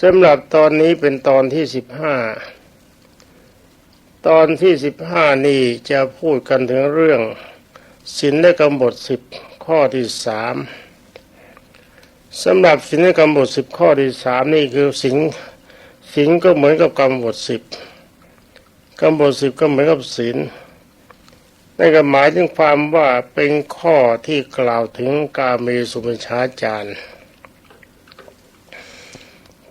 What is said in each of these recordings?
สำหรับตอนนี้เป็นตอนที่สิบห้า ตอนที่สิบห้านี่จะพูดกันถึงเรื่องศีลและกรรมบทสิบข้อที่สามสำหรับศีลและกรรมบทสิบข้อที่สามนี่คือศีลศีลก็เหมือนกับกรรมบทสิบกรรมบทสิบก็เหมือนกับศีลนั่นก็หมายถึงความว่าเป็นข้อที่กล่าวถึงกาเมสุมิชฌาจาร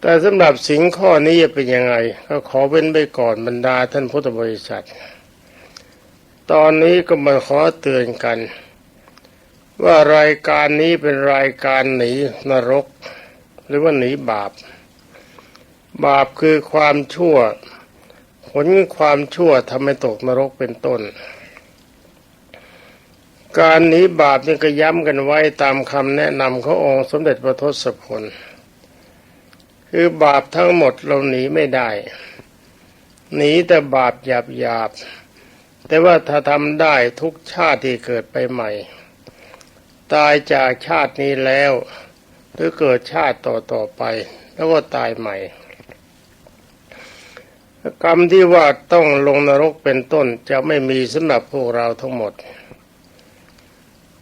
แต่สำหรับสิ่งข้อนี้จะเป็นยังไง ก็ขอเว้นไปก่อนบรรดาท่านพุทธบริษัท ตอนนี้ก็มาขอเตือนกัน ว่ารายการนี้เป็นรายการหนีนรก หรือว่าหนีบาป บาปคือความชั่ว ผลความชั่วทำให้ตกนรกเป็นต้นการหนีบาปนี่ก็ย้ำกันไว้ตามคำแนะนำขององค์สมเด็จพระทศพล คือบาปทั้งหมดเราหนีไม่ได้ หนีแต่บาปหยาบหยาบแต่ว่าถ้าทำได้ทุกชาติที่เกิดไปใหม่ ตายจากชาตินี้แล้ว หรือเกิดชาติต่อต่อไป แล้วก็ตายใหม่ กรรมที่ว่าต้องลงนรกเป็นต้นจะไม่มีสำหรับพวกเราทั้งหมด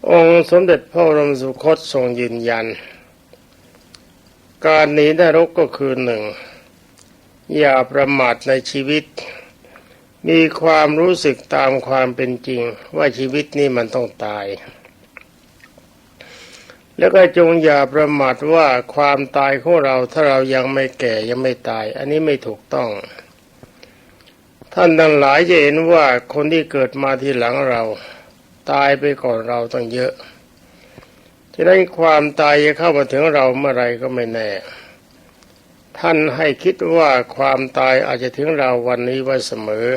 องค์สมเด็จพระบรมสุคตทรงยืนยัน การหนีนรกก็คือหนึ่งอย่าประมาทในชีวิต มีความรู้สึกตามความเป็นจริง ว่าชีวิตนี้มันต้องตาย แล้วก็จงอย่าประมาทว่าความตายของเราถ้าเรายังไม่แก่ยังไม่ตาย อันนี้ไม่ถูกต้อง ท่านทั้งหลายจะเห็นว่าคนที่เกิดมาทีหลังเรา ตายไปก่อนเราต้องเยอะ ฉะนั้นความตายจะเข้ามาถึงเราเมื่อไรก็ไม่แน่ ท่านให้คิดว่าความตายอาจจะถึงเราวันนี้ไว้เสมอ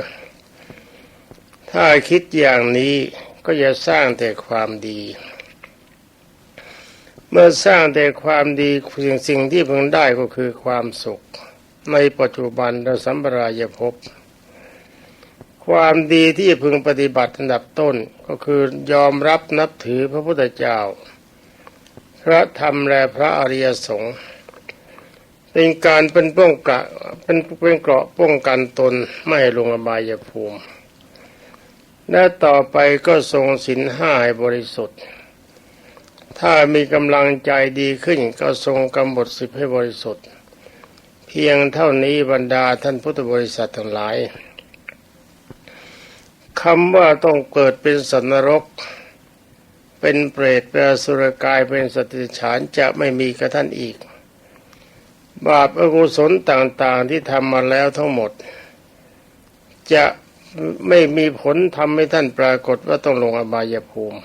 ถ้าคิดอย่างนี้ก็จะสร้างแต่ความดี เมื่อสร้างแต่ความดีสิ่งสิ่งที่พึงได้ก็คือความสุข ในปัจจุบันและสัมปรายภพความดีที่พึงปฏิบัติอันดับต้นก็คือยอมรับนับถือพระพุทธเจ้า พระธรรมและพระอริยสงฆ์เป็นการเป็นป้องกันเป็นเป็นเกราะป้องกันตนไม่ลงอบายภูมิ และต่อไปก็ทรงศีลห้าให้บริสุทธิ์ ถ้ามีกำลังใจดีขึ้นก็ทรงกำหนดสิบให้บริสุทธิ์ เพียงเท่านี้บรรดาท่านพุทธบริษัททั้งหลายคำว่าต้องเกิดเป็นสัตว์นรก เป็นเปรตเป็นสุรกายเป็นสติฉานจะไม่มีกับท่านอีก บาปอกุศลต่างๆที่ทำมาแล้วทั้งหมด จะไม่มีผลทำให้ท่านปรากฏว่าต้องลงอบายภูมิ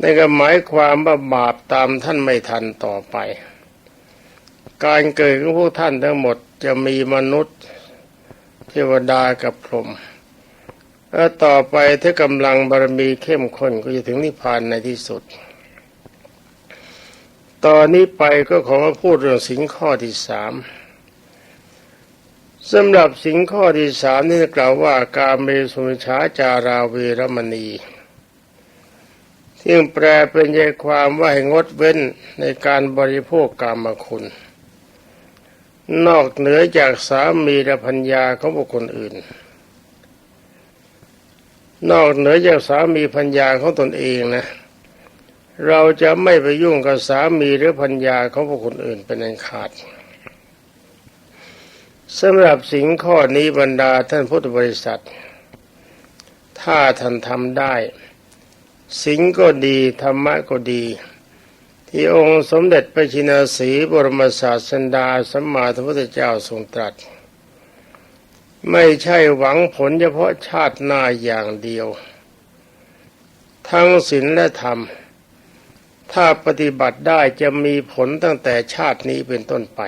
นั่นก็หมายความว่าบาปตามท่านไม่ทันต่อไป การเกิดของพวกท่านทั้งหมดจะมีมนุษย์เทวดากับพรหม แล้วต่อไปถ้ากำลังบารมีเข้มข้นก็จะถึงนิพพานในที่สุด ตอนนี้ไปก็ขอมาพูดเรื่องสิงข้อที่สามสำหรับสิงข้อที่สามนี่กล่าวว่าการเมสุมิชาจาราเวรมณีที่งแปลเป็นใจความว่าให้งดเว้นในการบริโภคกามคุณ นอกเหนือจากสามีและพัญญาของบุคคลอื่น นอกเหนือจากสามีพัญญาของตนเองนะ เราจะไม่ไปยุ่งกับสามีหรือพัญญาของบุคคลอื่นเป็นอันขาดสำหรับสิ่งข้อนี้บรรดาท่านพุทธบริษัท ถ้าท่านทำได้ สิ่งก็ดี ธรรมะก็ดี ที่องค์สมเด็จพระชินสีบรมศาสดาสัมมาสัมพุทธเจ้าทรงตรัส ไม่ใช่หวังผลเฉพาะชาติหน้าอย่างเดียว ทั้งศีลและธรรม ถ้าปฏิบัติได้จะมีผลตั้งแต่ชาตินี้เป็นต้นไป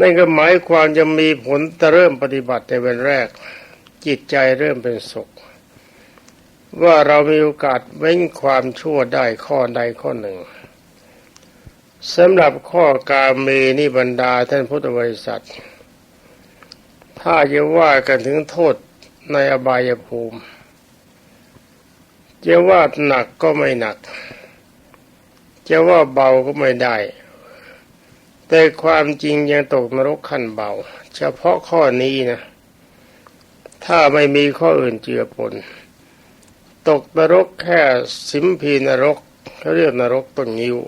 นั่นก็หมายความจะมีผลแต่เริ่มปฏิบัติในวันแรก จิตใจเริ่มเป็นสุข ว่าเรามีโอกาสเว้นความชั่วได้ข้อใดข้อหนึ่งสำหรับข้อกาเมนิบรรดาท่านพุทธบริษัท ถ้าจะว่ากันถึงโทษในอบายภูมิจะว่าหนักก็ไม่หนัก จะว่าเบาก็ไม่ได้ แต่ความจริงยังตกนรกขั้นเบา เฉพาะข้อนี้นะ ถ้าไม่มีข้ออื่นเจือปน ตกนรกแค่สิมพีนรกเขาเรียกนรกต้นงิ้ว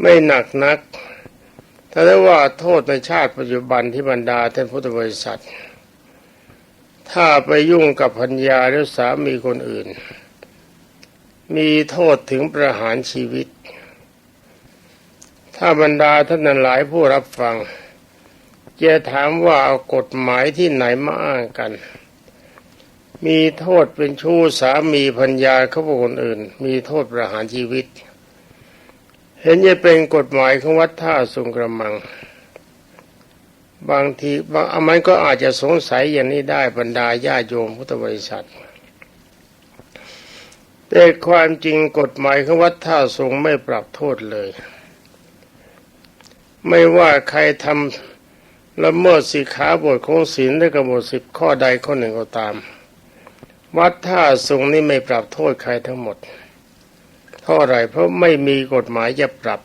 ไม่หนักนัก ถ้าได้ว่าโทษในชาติปัจจุบันที่บรรดาท่านพุทธบริษัท ถ้าไปยุ่งกับพัญญาหรือสามีคนอื่น มีโทษถึงประหารชีวิต ถ้าบรรดาท่านนันหลายผู้รับฟังจะถามว่าเอากฎหมายที่ไหนมาอ้างกัน มีโทษเป็นชู้สามีพัญญาเขาบุคคลอื่น มีโทษประหารชีวิต เห็นจะเป็นกฎหมายของวัดท่าสุงกระมัง บางทีบางอมันก็อาจจะสงสัยอย่างนี้ได้บรรดาญาโยมพุทธบริษัท แต่ความจริงกฎหมายของวัดท่าสุงไม่ปรับโทษเลย ไม่ว่าใครทำละเมิดสิขาบทของศีลได้กำหนดสิบข้อใดข้อหนึ่งก็ตาม วัดท่าสุงนี่ไม่ปรับโทษใครทั้งหมด เพราะอะไรเพราะไม่มีกฎหมายจะปรับ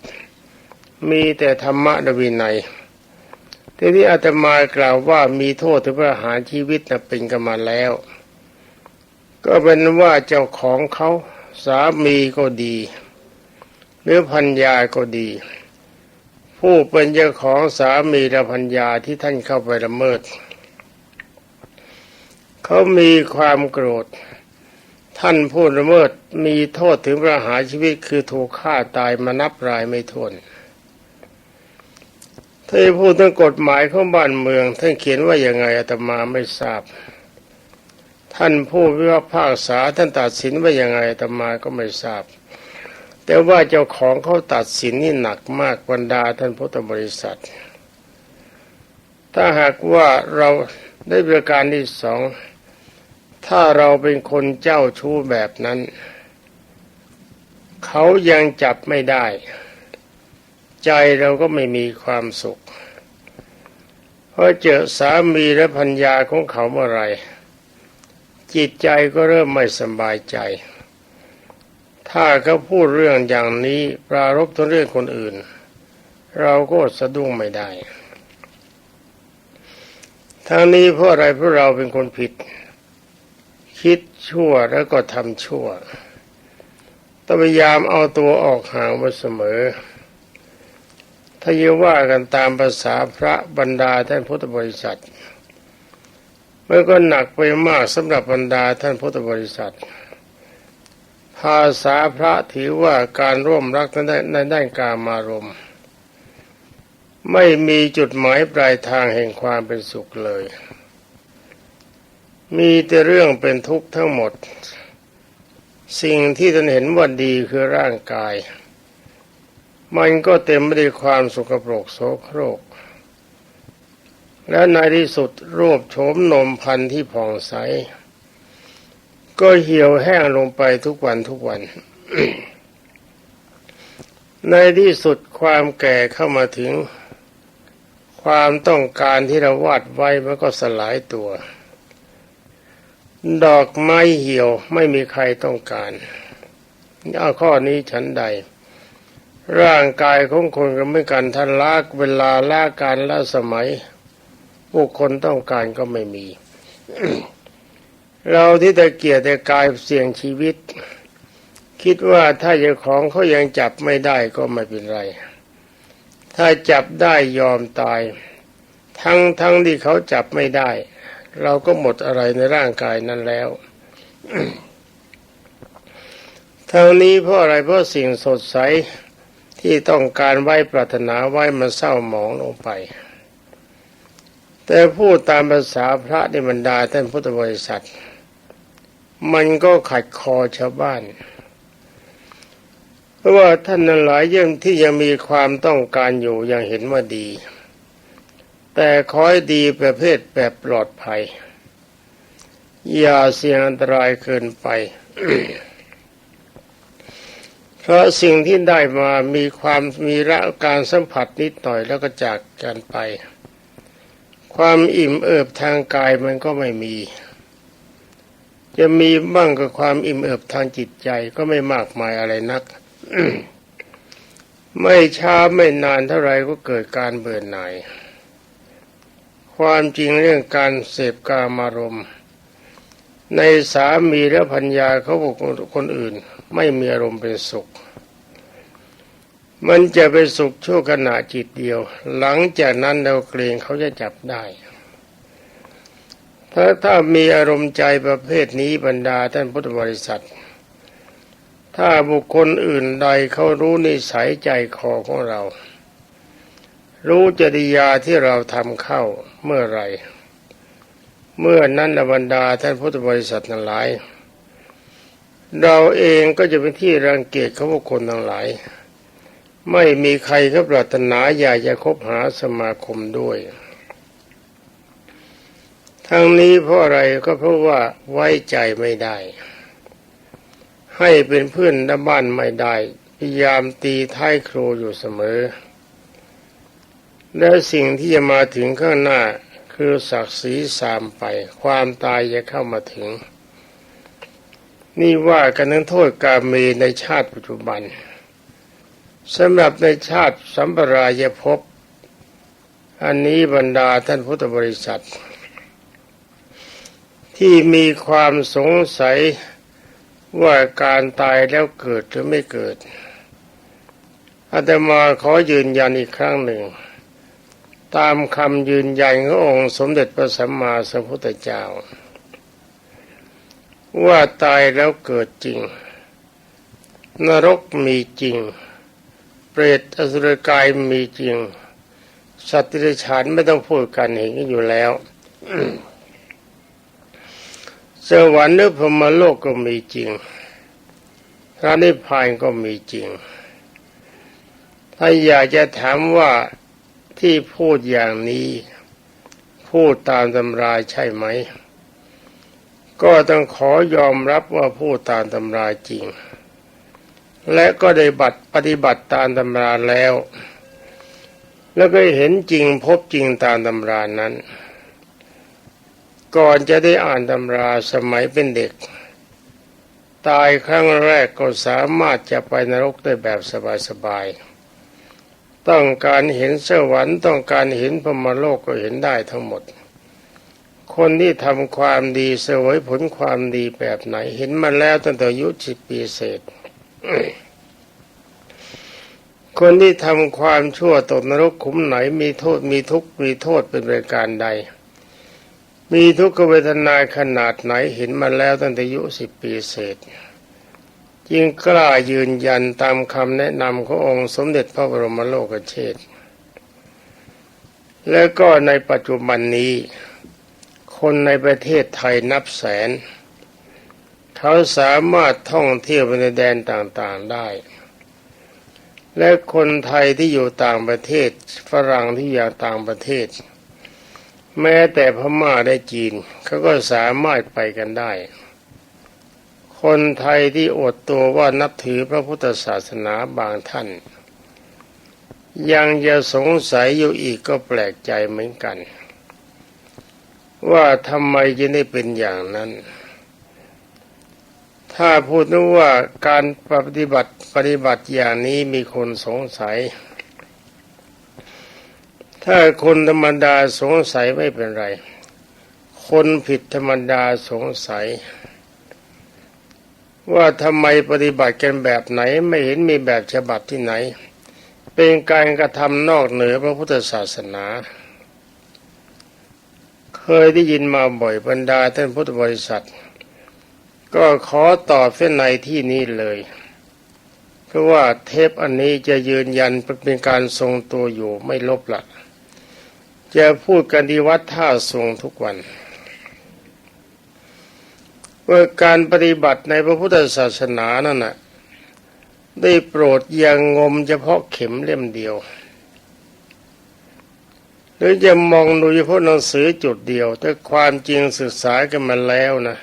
มีแต่ธรรมะดวินัยทีนี้อาตมากล่าวว่ามีโทษถึงประหารชีวิตนะเป็นกันมาแล้ว ก็เป็นว่าเจ้าของเขาสามีก็ดี หรือพัญญาก็ดี ผู้เป็นเจ้าของสามีและพัญญาที่ท่านเข้าไปละเมิด เขามีความโกรธ ท่านผู้ละเมิดมีโทษถึงประหารชีวิตคือถูกฆ่าตายมานับรายไม่ถ้วนถ้าจะพูดถึงกฎหมายของบ้านเมือง ท่านเขียนว่าอย่างไงอาตมาไม่ทราบ ท่านผู้พิพากษาท่านตัดสินว่าอย่างไงอาตมาก็ไม่ทราบ แต่ว่าเจ้าของเขาตัดสินนี่หนักมากบรรดาท่านพุทธบริษัท ถ้าหากว่าเราได้ประการที่สอง ถ้าเราเป็นคนเจ้าชู้แบบนั้น เขายังจับไม่ได้ ใจเราก็ไม่มีความสุขเพราะเจอสามีและพัญญาของเขาเมื่อไรจิตใจก็เริ่มไม่สบายใจ ถ้าเขาพูดเรื่องอย่างนี้ปรารบถึงเรื่องคนอื่น เราก็สะดุ้งไม่ได้ทั้งนี้เพราะอะไรเพราะเราเป็นคนผิด คิดชั่วแล้วก็ทำชั่วต้องพยายามเอาตัวออกห่างไว้เสมอ ถ้าเยว่ากันตามภาษาพระบรรดาท่านพุทธบริษัทมันก็หนักไปมากสำหรับบรรดาท่านพุทธบริษัท ภาษาพระถือว่าการร่วมรักในด้านการมารมไม่มีจุดหมายปลายทางแห่งความเป็นสุขเลย มีแต่เรื่องเป็นทุกข์ทั้งหมด สิ่งที่ท่านเห็นว่าดีคือร่างกาย มันก็เต็มไปด้วยความสุขปรกโสโครก และในที่สุดรูปโฉมนมพันธุ์ที่ผ่องใส ก็เหี่ยวแห้งลงไปทุกวันทุกวัน ในที่สุดความแก่เข้ามาถึง ความต้องการที่เราวาดไว้มันก็สลายตัว ดอกไม้เหี่ยวไม่มีใครต้องการเอาข้อนี้ฉันใด ร่างกายของคนก็ไม่กันท่านลากเวลาลาการละสมัยผู้คนต้องการก็ไม่มี เราที่ตะเกียรแต่กายเสี่ยงชีวิต คิดว่าถ้าเจ้าของเขายังจับไม่ได้ก็ไม่เป็นไร ถ้าจับได้ยอมตาย ทั้งทั้งที่เขาจับไม่ได้ เราก็หมดอะไรในร่างกายนั้นแล้วทั้งนี้เพราะอะไรเพราะสิ่งสดใสที่ต้องการไว้ปรารถนาไว้มันเศร้าหมองลงไป แต่พูดตามภาษาพระในบรรดาท่านพุทธบริษัท มันก็ขัดคอชาวบ้านเพราะว่าท่านนั้นหลายยังที่ยังมีความต้องการอยู่ยังเห็นว่าดี แต่คอยดีประเภทแบบปลอดภัย อย่าเสี่ยงอันตรายเกินไป เพราะสิ่งที่ได้มามีความมีระการสัมผัสนิดหน่อยแล้วก็จากกันไป ความอิ่มเอิบทางกายมันก็ไม่มี จะมีบ้างกับความอิ่มเอิบทางจิตใจก็ไม่มากมายอะไรนักไม่ช้าไม่นานเท่าไรก็เกิดการเบื่อหน่าย ความจริงเรื่องการเสพกามารมณ์ในสามีและพัญญาเขาบอกคนอื่น ไม่มีอารมณ์เป็นสุข มันจะเป็นสุขชั่วขณะจิตเดียว หลังจากนั้นเราเกรงเขาจะจับได้ ถ้าถ้ามีอารมณ์ใจประเภทนี้บรรดาท่านพุทธบริษัท ถ้าบุคคลอื่นใดเขารู้นิสัยใจคอของเรา รู้จริยาที่เราทำเข้าเมื่อไร เมื่อนั้นบรรดาท่านพุทธบริษัททั้งหลาย เราเองก็จะเป็นที่รังเกียจเขาบุคคลทั้งหลาย ไม่มีใครเขาปรารถนาอยากจะคบหาสมาคมด้วย ทั้งนี้เพราะอะไรก็เพราะว่าไว้ใจไม่ได้ ให้เป็นเพื่อนด้บ้านไม่ได้พยายามตีท้ายครูอยู่เสมอ และสิ่งที่จะมาถึงข้างหน้าคือศักดิ์ศรีสามไป ความตายจะเข้ามาถึง นี่ว่ากันถึงโทษกาเมในชาติปัจจุบันสำหรับในชาติสัมปรายภพอันนี้บรรดาท่านพุทธบริษัท ที่มีความสงสัยว่าการตายแล้วเกิดหรือไม่เกิดอาตมาขอยืนยันอีกครั้งหนึ่ง ตามคำยืนยันขององค์สมเด็จพระสัมมาสัมพุทธเจ้า ว่าตายแล้วเกิดจริง นรกมีจริง เปรตอสุรกายมีจริง สัตว์ที่ฉานไม่ต้องพูดกันเห็นกันอยู่แล้วสวรรค์หรือพรหมโลกก็มีจริงพระนิพพานก็มีจริง ถ้าอยากจะถามว่า ที่พูดอย่างนี้พูดตามตำราใช่ไหม ก็ต้องขอยอมรับว่าพูดตามตำราจริง และก็ได้บัตรปฏิบัติตามตำราแล้ว แล้วก็เห็นจริงพบจริงตามตำรานั้น ก่อนจะได้อ่านตำราสมัยเป็นเด็ก ตายครั้งแรกก็สามารถจะไปนรกได้แบบสบายๆ ต้องการเห็นสวรรค์ต้องการเห็นพรมโลกก็เห็นได้ทั้งหมด คนที่ทำความดีเสวยผลความดีแบบไหน เห็นมาแล้วตั้งแต่อายุสิบปีเศษ คนที่ทำความชั่วตกนรกขุมไหนมีโทษมีทุกข์มีโทษเป็นประการใด มีทุกขเวทนาขนาดไหนเห็นมาแล้วตั้งแต่อายุสิบปีเศษ จึงกล้ายืนยันตามคำแนะนำขององค์สมเด็จพระบรมโลกเชษฐ์และก็ในปัจจุบันนี้ คนในประเทศไทยนับแสน เขาสามารถท่องเที่ยวไปในแดนต่างๆได้ และคนไทยที่อยู่ต่างประเทศฝรั่งที่อยู่ต่างประเทศ แม้แต่พม่าได้จีนเขาก็สามารถไปกันได้ คนไทยที่อดตัวว่านับถือพระพุทธศาสนาบางท่าน ยังจะสงสัยอยู่อีกก็แปลกใจเหมือนกัน ว่าทำไมจะได้เป็นอย่างนั้น ถ้าพูดนว่าการปฏิบัติปฏิบัติอย่างนี้มีคนสงสัย ถ้าคนธรรมดาสงสัยไม่เป็นไร คนผิดธรรมดาสงสัย ว่าทำไมปฏิบัติกันแบบไหนไม่เห็นมีแบบฉบับที่ไหน เป็นการกระทำนอกเหนือพระพุทธศาสนา เคยได้ยินมาบ่อยบรรดาท่านพุทธบริษัท ก็ขอตอบเส้นในที่นี้เลย เพราะว่าเทปอันนี้จะยืนยันเป็นการทรงตัวอยู่ไม่ลบละจะพูดกันที่วัดท่าทรงทุกวัน ว่าการปฏิบัติในพระพุทธศาสนานั่นน่ะได้โปรดอย่างงมเฉพาะเข็มเล่มเดียว หรือจะมองดูเฉพาะหนังสือจุดเดียว แต่ความจริงศึกษากันมาแล้วนะ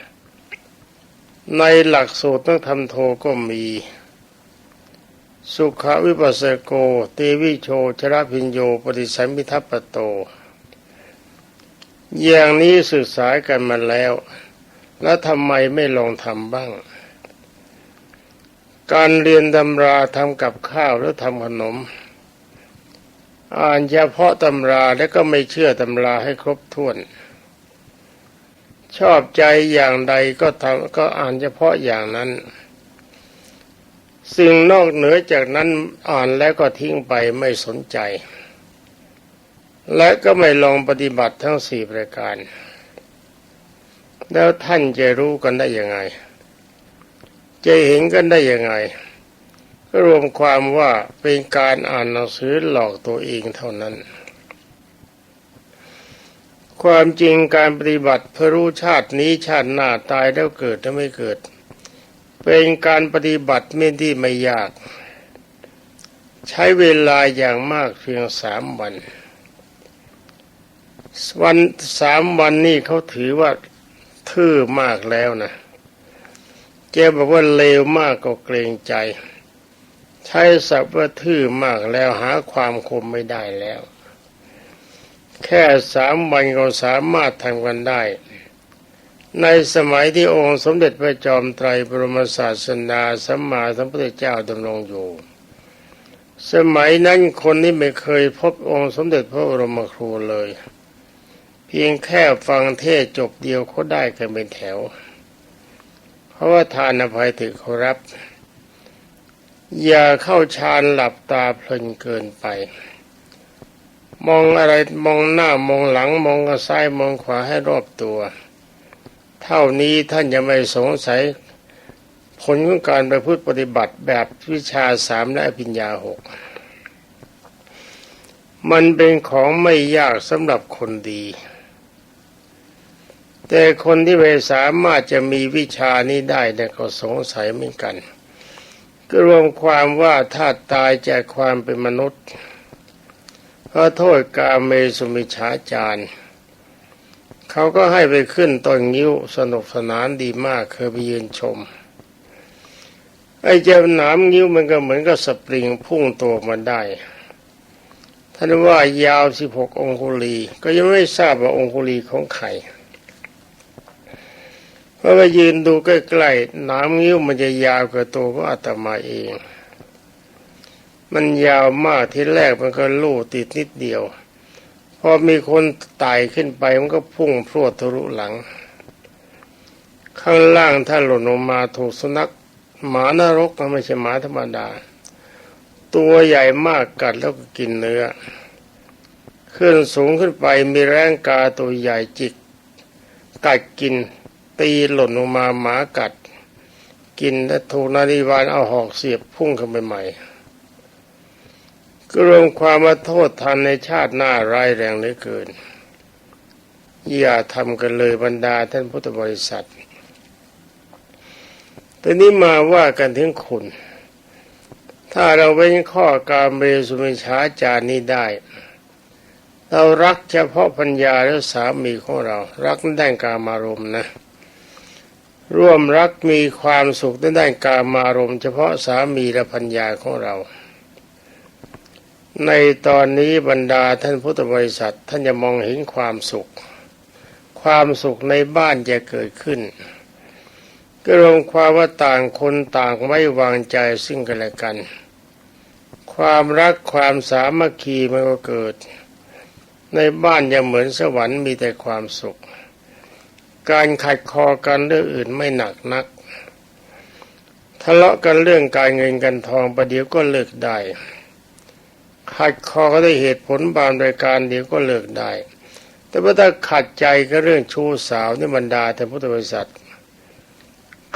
ในหลักสูตรต้องทำโทก็มี สุขวิปัสสโก เตวิโชชรพิญโย ปฏิสัมพิทัปปโต อย่างนี้ศึกษากันมาแล้ว แล้วทำไมไม่ลองทำบ้าง การเรียนตำราทำกับข้าวหรือทำขนม อ่านเฉพาะตำราแล้วก็ไม่เชื่อตำราให้ครบถ้วน ชอบใจอย่างใดก็ทำก็อ่านเฉพาะอย่างนั้น สิ่งนอกเหนือจากนั้นอ่านแล้วก็ทิ้งไปไม่สนใจ และก็ไม่ลองปฏิบัติทั้งสี่ประการ แล้วท่านจะรู้กันได้ยังไง จะเห็นกันได้ยังไงก็รวมความว่าเป็นการอ่านหนังสือหลอกตัวเองเท่านั้น ความจริงการปฏิบัติเพื่อรู้ชาตินี้ชาติหน้าตายแล้วเกิดและไม่เกิด เป็นการปฏิบัติไม่ที่ไม่ยาก ใช้เวลาอย่างมากเพียงสามวันวันสามวันนี่เขาถือว่า ทื่อมากแล้วนะเจ้บอกว่าเลวมากก็เกรงใจ ใช้ศัพท์ว่าทื่อมากแล้วหาความคมไม่ได้แล้ว แค่สามวันก็สามารถทำกันได้ ในสมัยที่องค์สมเด็จพระจอมไตรบรมศาสดาสัมมาสัมพุทธเจ้าดำรงอยู่ สมัยนั้นคนที่ไม่เคยพบองค์สมเด็จพระบรมครูเลย พียงแค่ฟังเทศจบเดียวเขาได้กันเป็นแถว เพราะว่าทานอภัยถือเขารับ อย่าเข้าฌานหลับตาเพลินเกินไป มองอะไรมองหน้ามองหลังมองซ้ายมองขวาให้รอบตัว เท่านี้ท่านจะไม่สงสัย ผลของการไปพฤติปฏิบัติแบบวิชาสามและอภิญญาหกมันเป็นของไม่ยากสำหรับคนดี แต่คนที่ไม่สามารถจะมีวิชานี้ได้เนี่ยก็สงสัยเหมือนกันก็รวมความว่าถ้าตายจากความเป็นมนุษย์เพราะโทษกาเมสุมิฉาจารเขาก็ให้ไปขึ้นต้นงิ้วสนุกสนานดีมากเคยไปยืนชม ไอ้เจ้าหนามงิ้วมันก็เหมือนกับสปริงพุ่งตัวมันได้ท่านว่ายาวสิบหกองคุลี ก็ยังไม่ทราบว่าองคุลีของใคร เพราะว่ายืนดูใกล้ๆนามงิ้วมันจะยาวกว่าตัวของอาตมาเอง มันยาวมากที่แรกมันก็ลู่ติดนิดเดียว พอมีคนไต่ขึ้นไปมันก็พุ่งพรวดทะลุหลัง ข้างล่างถ้าหล่นลงมาถูกสุนัขหมานรกนไม่ใช่หมาธรรมดา ตัวใหญ่มากกัดแล้วก็กินเนื้อขึ้นสูงขึ้นไปมีแรงกาตัวใหญ่จิกกัดกิน ตีหล่นลงมาหมากัด กินและถูกนาฬิวานเอาหอกเสียบพุ่งขึ้นไปใหม่ก็รวมความว่าโทษทันในชาติหน้าร้ายแรงเหลือเกิน อย่าทำกันเลยบรรดาท่านพุทธบริษัทตอนนี้มาว่ากันถึงคุณ ถ้าเราเว้นข้อการเมสุมิชาจานี้ได้ เรารักเฉพาะพัญญาและสามีของเรา รักในด้านการมารมนะ ร่วมรักมีความสุขในด้านการมารมณ์เฉพาะสามีและพัญญาของเรา ในตอนนี้บรรดาท่านพุทธบริษัทท่านจะมองเห็นความสุข ความสุขในบ้านจะเกิดขึ้นก็รวมความว่าต่างคนต่างไม่วางใจซึ่งกันและกัน ความรักความสามัคคีมันก็เกิด ในบ้านยังเหมือนสวรรค์มีแต่ความสุข การขัดคอกันเรื่องอื่นไม่หนักนัก ทะเลาะกันเรื่องการเงินกันทองประเดี๋ยวก็เลิกได้ขัดคอก็ได้เหตุผลบางรายการเดี๋ยวก็เลิกได้ แต่ว่าถ้าขัดใจก็เรื่องชู้สาวในบรรดาท่พุทธบริษัท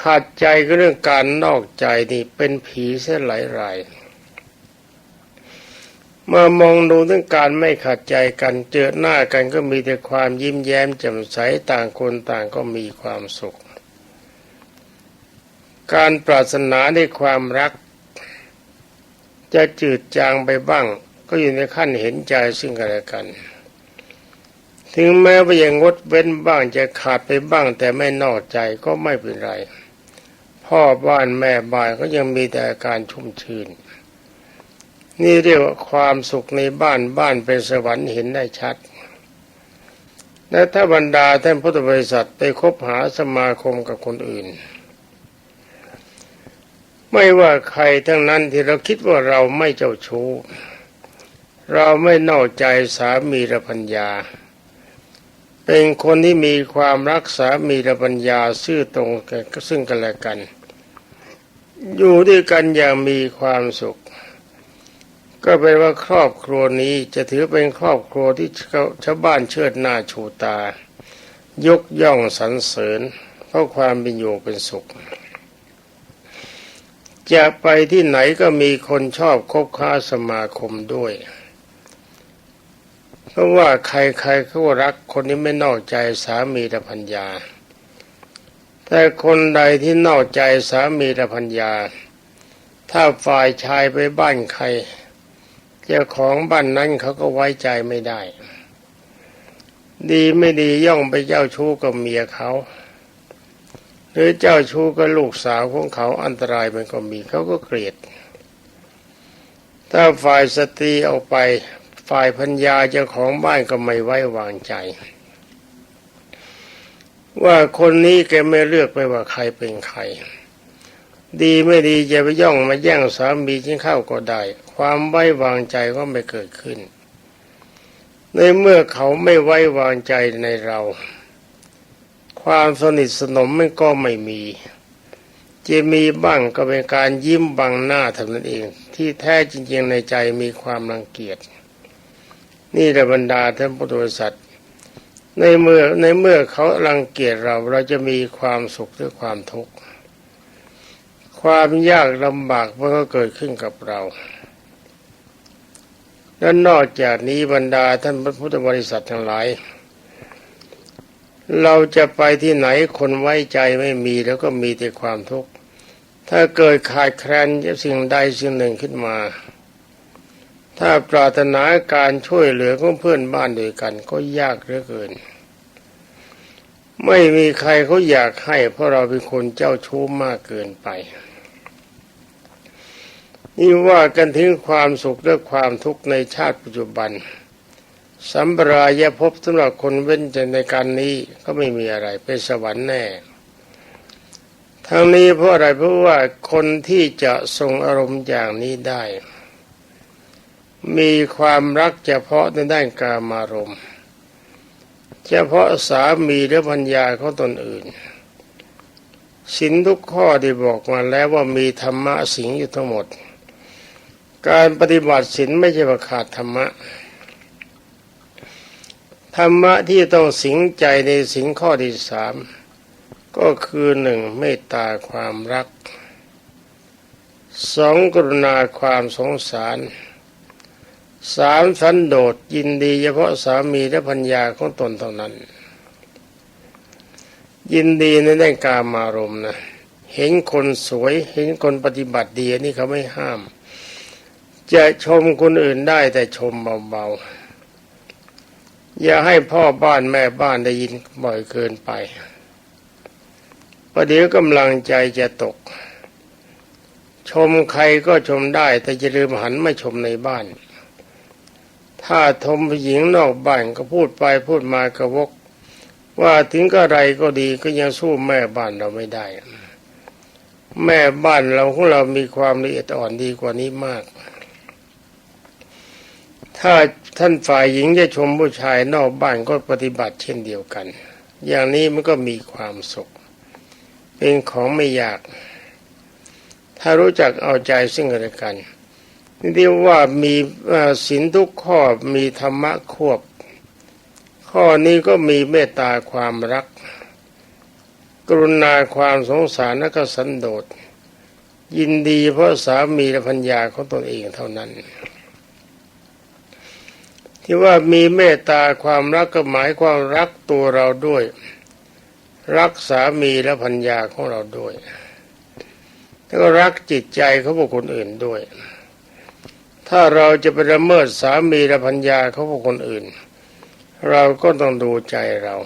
ขัดใจก็เรื่องการนอกใจนี่เป็นผีเส้นหลายราย เมื่อมองดูเรื่องการไม่ขัดใจกันเจอหน้ากันก็มีแต่ความยิ้มแย้มแจ่มใสต่างคนต่างก็มีความสุข การปรารถนาในความรัก จะจืดจางไปบ้าง ก็อยู่ในขั้นเห็นใจซึ่งกันและกัน ถึงแม้ว่ายังงดเว้นบ้างจะขาดไปบ้าง แต่ไม่นอกใจก็ไม่เป็นไร พ่อบ้านแม่บ้านก็ยังมีแต่อาการชุ่มชื่น นี่เรียกว่าความสุขในบ้านบ้านเป็นสวรรค์เห็นได้ชัด และถ้าบรรดาท่านพุทธบริษัทไปคบหาสมาคมกับคนอื่น ไม่ว่าใครทั้งนั้นที่เราคิดว่าเราไม่เจ้าชู้ เราไม่นอกใจสามีและพัญญา เป็นคนที่มีความรักสามีและพัญญาซื่อตรงกันซึ่งกันและกัน อยู่ด้วยกันอย่างมีความสุข ก็เป็นว่าครอบครัวนี้จะถือเป็นครอบครัวที่ชาวบ้านเชิดหน้าชูตา ยกย่องสรรเสริญ เพราะความเป็นอยู่เป็นสุข จะไปที่ไหนก็มีคนชอบคบค้าสมาคมด้วย เพราะว่าใครๆเขารักคนนี้ไม่นอกใจสามีและพัญญา แต่คนใดที่นอกใจสามีและพัญญา ถ้าฝ่ายชายไปบ้านใคร เจ้าของบ้านนั้นเขาก็ไว้ใจไม่ได้ ดีไม่ดีย่องไปเจ้าชู้กับเมียเขา หรือเจ้าชู้กับลูกสาวของเขาอันตรายมันก็มีเขาก็เกลียด ถ้าฝ่ายสตรีออกไปฝ่ายพัญญาเจ้าของบ้านก็ไม่ไว้วางใจ ว่าคนนี้แกไม่เลือกไปว่าใครเป็นใคร ดีไม่ดีจะไปย่องมาแย่งสามีชิ้นข้าวก็ได้ ความไว้วางใจก็ไม่เกิดขึ้น ในเมื่อเขาไม่ไว้วางใจในเรา ความสนิทสนมมันก็ไม่มีจะมีบ้างก็เป็นการยิ้มบังหน้าเท่านั้นเอง ที่แท้จริงๆในใจมีความรังเกียจ นี่แหละบรรดาท่านพุทธบริษัทในเมื่อในเมื่อเขารังเกียจเราเราจะมีความสุขหรือความทุกข์ ความยากลำบากมันก็เกิดขึ้นกับเราและนอกจากนี้บรรดาท่านพุทธบริษัททั้งหลาย เราจะไปที่ไหนคนไว้ใจไม่มีแล้วก็มีแต่ความทุกข์ ถ้าเกิดขาดแคลนสิ่งใดสิ่งหนึ่งขึ้นมา ถ้าปรารถนาการช่วยเหลือของเพื่อนบ้านด้วยกันก็ยากเหลือเกิน ไม่มีใครเขาอยากให้เพราะเราเป็นคนเจ้าชู้มากเกินไป นี่ว่ากันถึงความสุขและความทุกข์ในชาติปัจจุบันสัมปรายภพสำหรับคนเว้นจากในการนี้ก็ไม่มีอะไรเป็นสวรรค์แน่ ทั้งนี้เพราะอะไรเพราะว่าคนที่จะทรงอารมณ์อย่างนี้ได้ มีความรักเฉพาะในด้านกามารมณ์ เฉพาะสามีและพัญญาของตนอื่นสินทุกข้อที่บอกมาแล้วว่ามีธรรมะสิงอยู่ทั้งหมด การปฏิบัติสินไม่ใช่ว่าขาดธรรมะ ธรรมะที่ต้องสิงใจในสินข้อที่สามก็คือหนึ่งเมตตาความรักสองกรุณาความสงสารสามสันโดษยินดีเฉพาะสามีและพัญญาของตนเท่านั้น ยินดีในด้านกามารมณ์นะ เห็นคนสวย เห็นคนปฏิบัติดีนี่เขาไม่ห้าม จะชมคนอื่นได้แต่ชมเบาๆ อย่าให้พ่อบ้านแม่บ้านได้ยินบ่อยเกินไปประเดี๋ยวกำลังใจจะตก ชมใครก็ชมได้ แต่จะลืมหันไม่ชมในบ้าน ถ้าชมผู้หญิงนอกบ้านก็พูดไปพูดมากระวก ว่าถึงก็ไรก็ดีก็ยังสู้แม่บ้านเราไม่ได้ แม่บ้านเราของเรามีความละเอียดอ่อนดีกว่านี้มาก ถ้าท่านฝ่ายหญิงจะชมผู้ชายนอกบ้านก็ปฏิบัติเช่นเดียวกัน อย่างนี้มันก็มีความสุข เป็นของไม่ยาก ถ้ารู้จักเอาใจซึ่งกันและกันนี่เรียกว่ามีศีลทุกข้อมีธรรมะควบ ข้อนี้ก็มีเมตตาความรัก กรุณาความสงสารและก็สันโดษยินดีเพราะสามีและพัญญาของตนเองเท่านั้น ที่ว่ามีเมตตาความรักก็หมายความรักตัวเราด้วย รักสามีและพัญญาของเราด้วย แล้วก็รักจิตใจเของบุคคลอื่นด้วย ถ้าเราจะไปละเมิดสามีและพัญญาเของบุคคลอื่น เราก็ต้องดูใจเรา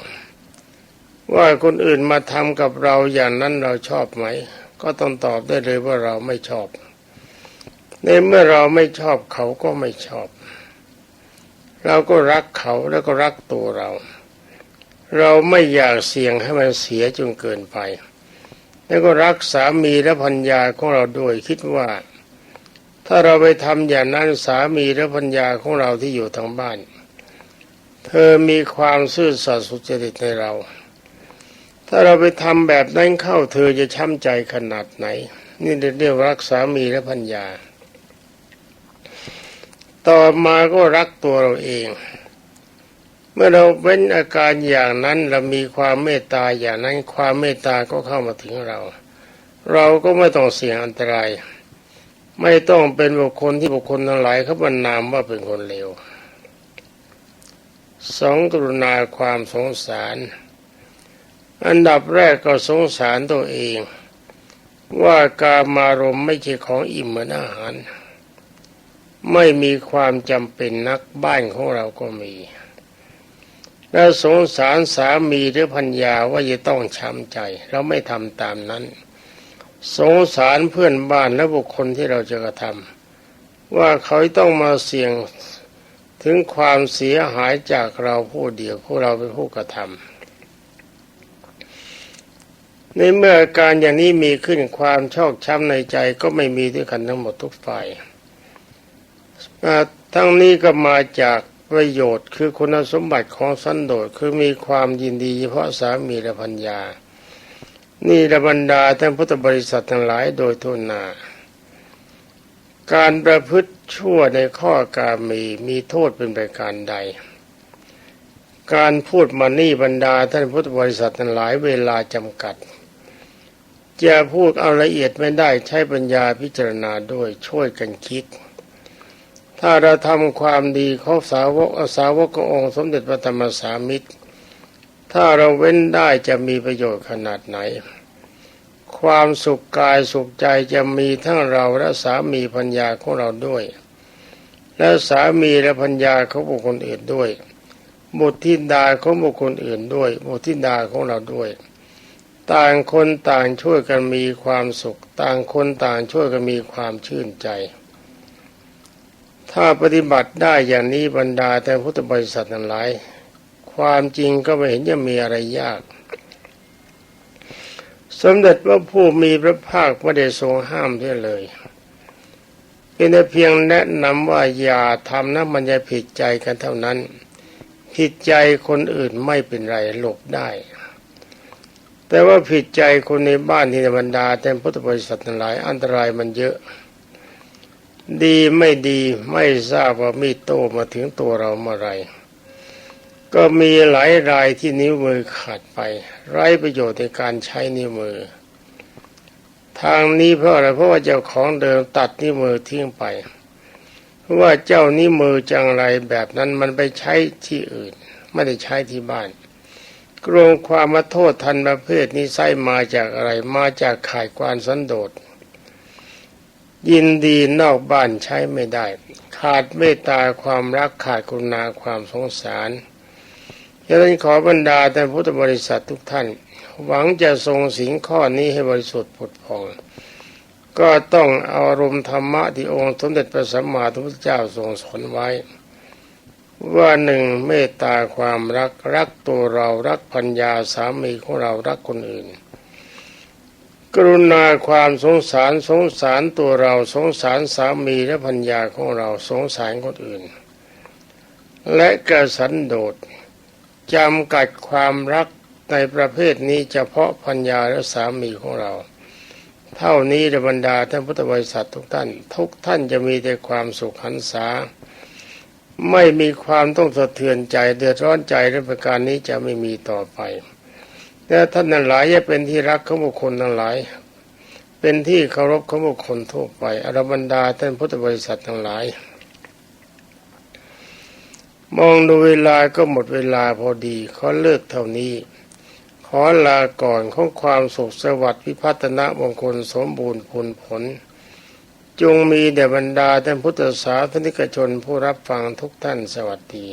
ว่าคนอื่นมาทำกับเราอย่างนั้นเราชอบไหม ก็ต้องตอบได้เลยว่าเราไม่ชอบ ในเมื่อเราไม่ชอบเขาก็ไม่ชอบ เราก็รักเขาแล้วก็รักตัวเรา เราไม่อยากเสี่ยงให้มันเสียจนเกินไป แล้วก็รักสามีและพัญญาของเราด้วยคิดว่า ถ้าเราไปทำอย่างนั้นสามีและพัญญาของเราที่อยู่ทางบ้าน เธอมีความซื่อสัตย์สุจริตในเรา ถ้าเราไปทำแบบนั้นเข้าเธอจะช้ำใจขนาดไหน นี่เรียกรักสามีและพัญญา ต่อมาก็รักตัวเราเอง เมื่อเราเป็นอาการอย่างนั้นเรามีความเมตตาอย่างนั้นความเมตตาก็เข้ามาถึงเรา เราก็ไม่ต้องเสี่ยงอันตราย ไม่ต้องเป็นบุคคลที่บุคคลทั้งหลายเขาบรรนามว่าเป็นคนเลวสองกรุณาความสงสาร อันดับแรกก็สงสารตัวเอง ว่ากามารมไม่ใช่ของอิ่มเหมือนอาหาร ไม่มีความจำเป็นนักบ้านของเราก็มีและสงสารสามีหรือพัญญาว่าจะต้องช้ำใจ เราไม่ทำตามนั้น สงสารเพื่อนบ้านและบุคคลที่เราจะกระทำว่าเขาต้องมาเสี่ยงถึงความเสียหายจากเราผู้เดียวพวกเราเป็นผู้กระทำในเมื่อการอย่างนี้มีขึ้นความชอกช้ำในใจก็ไม่มีด้วยกันทั้งหมดทุกฝ่าย ทั้งนี้ก็มาจากประโยชน์คือคุณสมบัติของสันโดษคือมีความยินดีเฉพาะสามีและพัญญานี่ระบรรดาท่านพุทธบริษัททั้งหลายโดยทุนนา การประพฤติชั่วในข้อการมีมีโทษเป็นประการใด การพูดมานี่บรรดาท่านพุทธบริษัททั้งหลายเวลาจำกัด จะพูดเอาละเอียดไม่ได้ใช้ปัญญาพิจารณาด้วยช่วยกันคิด ถ้าเราทำความดีของสาวกอาสาวกขององค์สมเด็จพระธรรมสามิตร ถ้าเราเว้นได้จะมีประโยชน์ขนาดไหน ความสุขกายสุขใจจะมีทั้งเราและสามีพัญญาของเราด้วย และสามีและพัญญาของบุคคลอื่นด้วยบุตรธิดาของบุคคลอื่นด้วยบุตรธิดาของเราด้วย ต่างคนต่างช่วยกันมีความสุข ต่างคนต่างช่วยกันมีความชื่นใจ ถ้าปฏิบัติได้อย่างนี้บรรดาแต่พุทธบริษัททั้งหลาย ความจริงก็ไม่เห็นจะมีอะไรยาก สมเด็จพระผู้มีพระภาคไม่ได้ทรงห้ามด้วยเลยเป็นเพียงแนะนำว่าอย่าทำนะมันจะผิดใจกันเท่านั้น ผิดใจคนอื่นไม่เป็นไรหลบได้ แต่ว่าผิดใจคนในบ้านที่บรรดาแต่พุทธบริษัททั้งหลาย อันตรายมันเยอะ ดีไม่ดีไม่ทราบว่ามีดโตมาถึงตัวเราเมื่อไรก็มีหลายรายที่นิ้วมือขาดไป ไร้ประโยชน์ในการใช้นิ้วมือ ทางนี้เพราะอะไรเพราะว่าเจ้าของเดิมตัดนิ้วมือทิ้งไปเพราะว่าเจ้านิ้วมือจังไรแบบนั้นมันไปใช้ที่อื่น ไม่ได้ใช้ที่บ้านกรวงความมาโทษทันประเภทนี้ไส้มาจากอะไรมาจากขายความสันโดษ ยินดีนอกบ้านใช้ไม่ได้ ขาดเมตตาความรักขาดกรุณาความสงสารฉะนั้นขอบรรดาท่พุทธบริษัททุกท่าน หวังจะทรงสิงข้อนี้ให้บริสุทธิ์ผุดพองก็ต้องเอารมณ์ธรรมะที่องค์สมเด็จพระสัมมาสัมพุทธเจ้าทรงสอนไว้ ว่าหนึ่งเมตตาความรักรักตัวเรารักพัญญาสามีของเรารักคนอื่น กรุณาความสงสารสงสารตัวเราสงสารสามีและพัญญาของเราสงสารคนอื่น และกระสันโดษจำกัดความรักในประเภทนี้เฉพาะพัญญาและสามีของเรา เท่านี้ในบรรดาท่านพุทธบริษัททุกท่าน ทุกท่านจะมีแต่ความสุขหันษา ไม่มีความต้องสะเทือนใจเดือดร้อนใจในประการนี้จะไม่มีต่อไป แต่ท่านนั้นหลายจะเป็นที่รักของบุคคลทั้งหลาย เป็นที่เคารพของบุคคลทั่วไปอรบรรดาท่านพุทธบริษัททั้งหลาย มองดูเวลาก็หมดเวลาพอดีขอเลิกเท่านี้ ขอลาก่อนของความสุขสวัสดิ์พิพัฒนะมงคลสมบูรณ์ผลผลจงมีแด่บรรดาท่านพุทธศาสนิกชนผู้รับฟังทุกท่านสวัสดี